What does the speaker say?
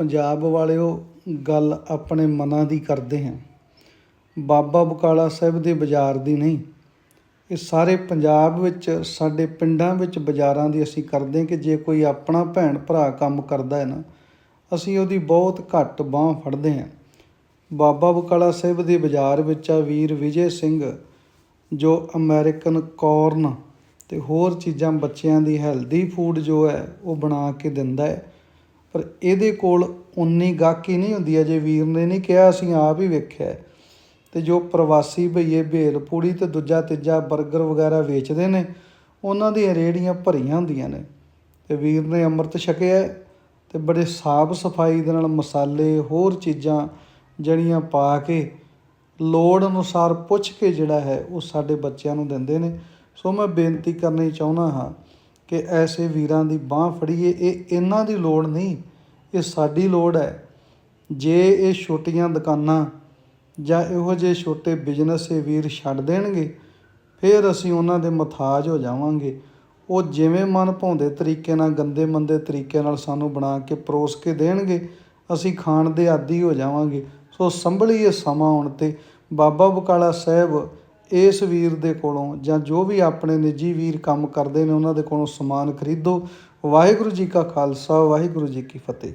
ਪੰਜਾਬ ਵਾਲਿਓ ਗੱਲ ਆਪਣੇ ਮਨਾਂ ਦੀ ਕਰਦੇ ਹਾਂ। ਬਾਬਾ ਬਕਾਲਾ ਸਾਹਿਬ ਦੇ ਬਾਜ਼ਾਰ ਦੀ ਨਹੀਂ। ਇਹ ਸਾਰੇ ਪੰਜਾਬ ਵਿੱਚ, ਸਾਡੇ ਪਿੰਡਾਂ ਵਿੱਚ ਬਾਜ਼ਾਰਾਂ ਦੀ ਅਸੀਂ ਕਰਦੇ ਹਾਂ ਕਿ ਜੇ ਕੋਈ ਆਪਣਾ ਭੈਣ ਭਰਾ ਕੰਮ ਕਰਦਾ ਹੈ ਨਾ, ਅਸੀਂ ਉਹਦੀ ਬਹੁਤ ਘੱਟ ਬਾਹ ਫੜਦੇ ਹਾਂ। ਬਾਬਾ ਬਕਾਲਾ ਸਾਹਿਬ ਦੇ ਬਾਜ਼ਾਰ ਵਿੱਚ ਆ ਵੀਰ ਵਿਜੇ ਸਿੰਘ, ਜੋ ਅਮਰੀਕਨ ਕੌਰਨ ਤੇ ਹੋਰ ਚੀਜ਼ਾਂ ਬੱਚਿਆਂ ਦੀ ਹੈਲਦੀ ਫੂਡ ਜੋ ਹੈ, ਉਹ ਬਣਾ ਕੇ ਦਿੰਦਾ ਹੈ। ਪਰ ਇਹਦੇ ਕੋਲ ਉਨੀ ਗਾਹਕੀ ਨਹੀਂ ਹੁੰਦੀ, ਅਜੇ ਵੀਰ ਨੇ ਨਹੀਂ ਕਿਹਾ, ਅਸੀਂ ਆਪ ਹੀ ਵੇਖਿਆ ਅਤੇ ਜੋ ਪ੍ਰਵਾਸੀ ਭਈਏ ਭੇਲ ਪੂੜੀ ਤੇ ਦੂਜਾ ਤੀਜਾ ਬਰਗਰ ਵਗੈਰਾ ਵੇਚਦੇ ਨੇ, ਉਹਨਾਂ ਦੀਆਂ ਰੇਹੜੀਆਂ ਭਰੀਆਂ ਹੁੰਦੀਆਂ ਨੇ। ਅਤੇ ਵੀਰ ਨੇ ਅੰਮ੍ਰਿਤ ਛਕਿਆ ਅਤੇ ਬੜੇ ਸਾਫ਼ ਸਫ਼ਾਈ ਦੇ ਨਾਲ ਮਸਾਲੇ, ਹੋਰ ਚੀਜ਼ਾਂ ਜਿਹੜੀਆਂ ਪਾ ਕੇ ਲੋੜ ਅਨੁਸਾਰ ਪੁੱਛ ਕੇ ਜਿਹੜਾ ਹੈ, ਉਹ ਸਾਡੇ ਬੱਚਿਆਂ ਨੂੰ ਦਿੰਦੇ ਨੇ। ਸੋ ਮੈਂ ਬੇਨਤੀ ਕਰਨੀ ਚਾਹੁੰਦਾ ਹਾਂ ਕਿ ਐਸੇ ਵੀਰਾਂ ਦੀ ਬਾਹ ਫੜੀਏ, ਇਹ ਇਹਨਾਂ ਦੀ ਲੋੜ ਨਹੀਂ, ਇਹ ਸਾਡੀ ਲੋੜ ਹੈ। ਜੇ ਇਹ ਛੋਟੀਆਂ ਦੁਕਾਨਾਂ ਜਾਂ ਇਹੋ ਜਿਹੇ ਛੋਟੇ ਬਿਜ਼ਨਸ ਇਹ ਵੀਰ ਛੱਡ ਦੇਣਗੇ, ਫਿਰ ਅਸੀਂ ਉਹਨਾਂ ਦੇ ਮਥਾਜ ਹੋ ਜਾਵਾਂਗੇ। ਉਹ ਜਿਵੇਂ ਮਨ ਭਾਉਂਦੇ ਤਰੀਕੇ ਨਾਲ, ਗੰਦੇ ਮੰਦੇ ਤਰੀਕੇ ਨਾਲ ਸਾਨੂੰ ਬਣਾ ਕੇ ਪਰੋਸ ਕੇ ਦੇਣਗੇ, ਅਸੀਂ ਖਾਣ ਦੇ ਆਦੀ ਹੋ ਜਾਵਾਂਗੇ। ਸੋ ਸੰਭਲੀਏ ਸਮਾਂ ਆਉਣ ਤੇ ਬਾਬਾ ਬਕਾਲਾ ਸਾਹਿਬ ਇਸ ਵੀਰ ਦੇ ਕੋਲੋਂ ਜਾਂ ਜੋ ਵੀ ਆਪਣੇ ਨਿੱਜੀ ਵੀਰ ਕੰਮ ਕਰਦੇ ਨੇ, ਉਹਨਾਂ ਦੇ ਕੋਲੋਂ ਸਮਾਨ ਖਰੀਦੋ। ਵਾਹਿਗੁਰੂ ਜੀ ਕਾ ਖਾਲਸਾ, ਵਾਹਿਗੁਰੂ ਜੀ ਕੀ ਫਤਿਹ।